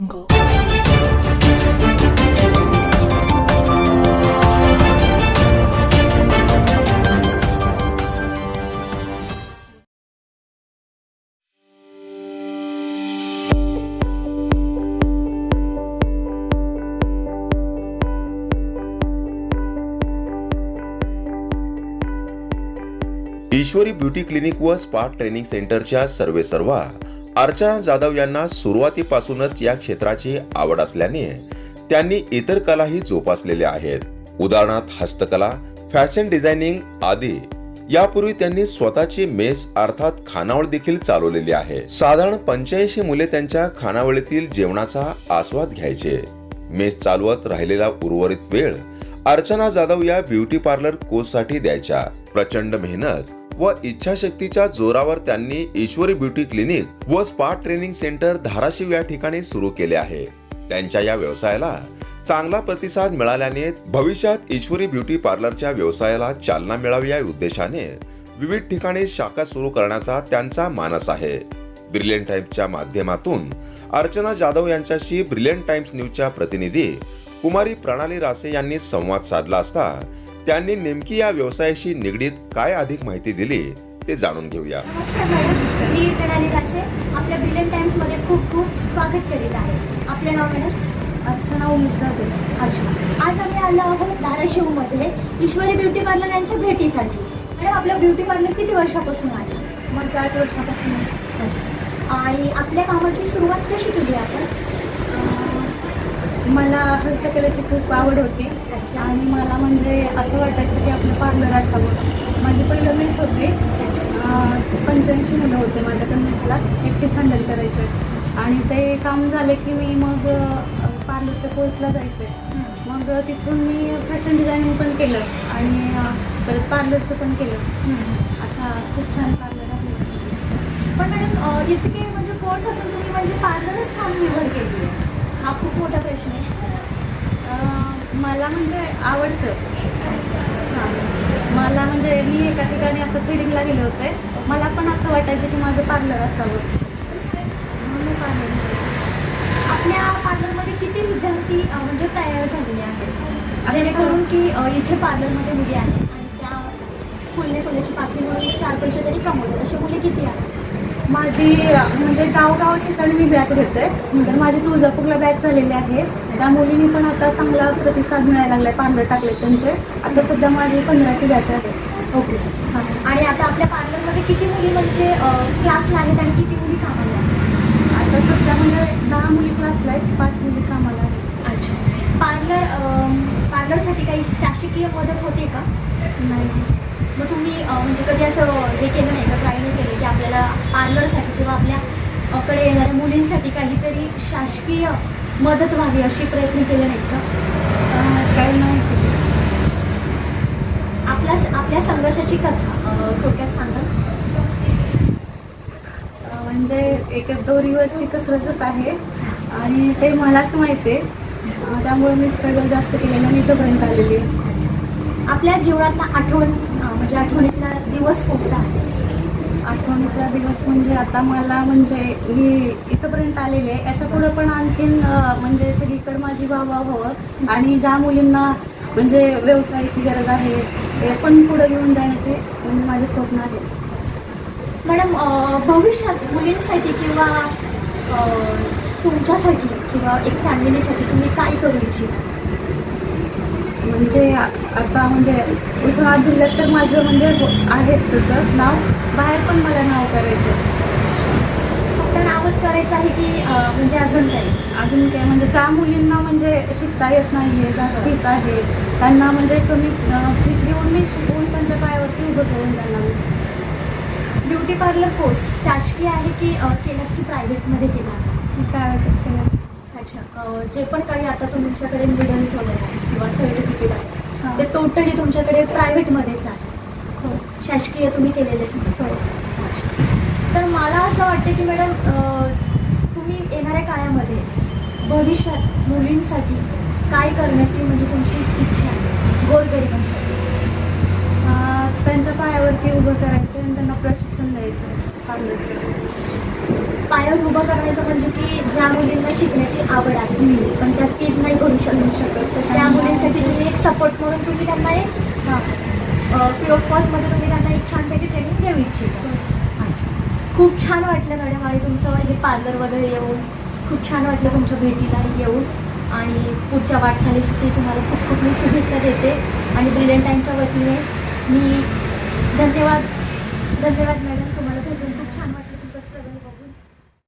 ईश्वरी beauty clinic व spa training सेंटरच्या सर्वे सर्वा अर्चना जाधव यांना सुरुवातीपासूनच या क्षेत्राची आवड असल्याने त्यांनी इतर कलाही जोपासलेल्या आहेत. उदाहरणार्थ हस्तकला फॅशन डिझायनिंग आदी. यापूर्वी त्यांनी स्वतःची मेस अर्थात खानावळ देखील चालवलेली आहे. साधारण पंच्याऐंशी मुले त्यांच्या खानावळीतील जेवणाचा आस्वाद घ्यायचे. मेस चालवत राहिलेला उर्वरित वेळ अर्चना जाधव या ब्युटी पार्लर कोर्ससाठी द्यायच्या. प्रचंड मेहनत. व इच्छाशक्तीच्या जोरावर त्यांनी ईश्वरी ब्युटी क्लिनिक व स्पा ट्रेनिंग सेंटर धाराशिव या ठिकाणी सुरू केले आहे. त्यांच्या या व्यवसायाला चांगला प्रतिसाद मिळाल्याने भविष्यात ईश्वरी ब्युटी पार्लरच्या व्यवसायाला चालना मिळावी या उद्देशाने विविध ठिकाणी शाखा सुरू करण्याचा त्यांचा मानस आहे. ब्रिलियंट टाइम्सच्या माध्यमातून अर्चना जाधव यांच्याशी ब्रिलियंट टाइम्स न्यूजच्या प्रतिनिधी कुमारी प्रणाली रासे यांनी संवाद साधला असता त्यांनी नेमकी या व्यवसायाशी निगडीत काय अधिक माहिती दिली ते जाणून घेऊया. मी प्रणाली कासे. आपल्या ब्रिलियंट टाइम्समध्ये खूप खूप स्वागत करीत आहे. आपलं नाव मॅडम? अर्चना उमेश जाधव अच्छा. आज आम्ही आलो आहोत धाराशिवमध्ये ईश्वरी ब्युटी पार्लर यांच्या भेटीसाठी. मॅडम आपलं ब्युटी पार्लर किती वर्षापासून आहे? मग आठ वर्षापासून अच्छा. आणि आपल्या कामाची सुरुवात कशी केली आपण? मला हस्तकलेची खूप आवड होती. त्याची आणि मला म्हणजे असं वाटायचं की आपलं पार्लर असावं. माझी पहिलं मिस होती. पंच्याऐंशी मुलं होते माझ्याकडे मिसला एकटीच हँडल करायचे. आणि ते काम झाले की मी मग पार्लरच्या कोर्सला जायचे. मग तिथून मी फॅशन डिझायनिंग पण केलं. आणि परत पार्लरचं पण केलं. आता खूप छान पार्लर आहे. पण मॅडम इतके म्हणजे कोर्स असून तुम्ही म्हणजे पार्लरच काम निवड केली हा खूप मोठा प्रश्न आहे. मला म्हणजे आवडतं. मला म्हणजे मी एका ठिकाणी असं फिडिंगला गेले होते. मला पण असं वाटायचं की माझं पार्लर असावं. म्हणून पार्लर आपल्या पार्लरमध्ये किती विद्यार्थी म्हणजे तयार झालेले आहेत. जेणेकरून की इथे पार्लरमध्ये मुली आहेत. आणि त्या फुलणे फुलाची पाकळी म्हणून चार पैसे तरी कमवतात. असे मुली किती आहेत? माझी म्हणजे गावगाव ठिकाणी मी बॅच घेते तर माझी तुळजापूरला बॅच झालेली आहे. त्या मुलींनी पण आता चांगला प्रतिसाद मिळायला लागलाय पार्लर टाकले त्यांचे. आता सध्या माझी पंधराची बॅच आहे. ओके. हां आणि आता आपल्या पार्लरमध्ये किती मुली म्हणजे क्लासला आहेत आणि किती मुली कामाला आहेत? आता सध्या म्हणजे दहा मुली क्लासला आहेत पाच मुली कामाला आहेत. अच्छा. पार्लर पार्लरसाठी काही शासकीय मदत होते का? नाही. मग तुम्ही म्हणजे कधी असं हे केलं नाही का? ट्राय नाही केलं? की आपल्याला पार्लरसाठी किंवा आपल्या अ, कडे येणाऱ्या मुलींसाठी काहीतरी शासकीय मदत व्हावी अशी प्रयत्न केले नाहीत का? काही नाही. आपल्या आपल्या संघर्षाची कथा थोडक्यात सांगा. म्हणजे एक दोरीवरची कसरतच आहे. आणि ते मलाच माहिती आहे. त्यामुळे मी स्ट्रगल जास्त केलेलं आणि इथंपर्यंत आलेली आहे. आपल्या जीवनातला आठवण म्हणजे आठवणीतला दिवस कोणता आहे? आठवणीतला दिवस म्हणजे आता मला म्हणजे मी इथंपर्यंत आलेले आहे. याच्या पुढं पण आणखीन म्हणजे सगळीकडे माझी वाहवा व्हावं. आणि ज्या मुलींना म्हणजे व्यवसायाची गरज आहे ते पण पुढं घेऊन जाण्याचे म्हणजे माझे स्वप्न आहे. मॅडम भविष्यात मुलींसाठी किंवा तुमच्यासाठी किंवा एक फॅमिलीसाठी तुम्ही काय करू इच्छिता? म्हणजे आता म्हणजे उस्मानाबाद जिल्ह्यात तर माझं म्हणजे आहेच तसं नाव. बाहेर पण मला नाव करायचं फक्त नावच करायचं आहे की अ, म्हणजे अजून काही अजून काय? म्हणजे ज्या मुलींना म्हणजे शिकता येत नाही आहे जास्त येत आहे. त्यांना म्हणजे कमी फीस घेऊन मी शिकवून त्यांच्या पायावरती उभं करून त्यांना मी ब्युटी पार्लर कोर्स शासकीय आहे की अ, केलात की प्रायव्हेटमध्ये केला? प्रायव्हेटच केलं अच्छा जे पण काही आता तुमच्याकडे मिडल्स वगैरे किंवा सर्टिफिकेट आहे. ते टोटली तुमच्याकडे प्रायव्हेटमध्येच आहे हो. शासकीय तुम्ही केलेलेच नाही हो. तर मला असं वाटतं की मॅडम तुम्ही येणाऱ्या काळामध्ये भविष्यात मुलींसाठी काय करण्याची म्हणजे तुमची इच्छा आहे गोरगरिबांसाठी? त्यांच्या पायावरती उभं करायचं आणि त्यांना प्रशिक्षण द्यायचं. पार्लरचं पायावर उभं करण्याचं म्हणजे की ज्या मुलींना शिकण्याची आवड आहे पण त्या फीज नाही भरू शकू शकत. तर त्या मुलींसाठी तुम्ही एक सपोर्ट म्हणून तुम्ही त्यांना एक फ्री ऑफ कॉस्टमध्ये तुम्ही त्यांना एक छानपैकी ट्रेनिंग देऊ इच्छिता. अच्छा. खूप छान वाटलं मॅडम आणि तुमचं हे पार्लर वगैरे येऊन खूप छान वाटलं तुमच्या भेटीला येऊन आणि पुढच्या वाटचालीसाठी तुम्हाला खूप खूप मी शुभेच्छा देते आणि ब्रिलियंट टाईमच्या वतीने मी धन्यवाद धन्यवाद मॅडम.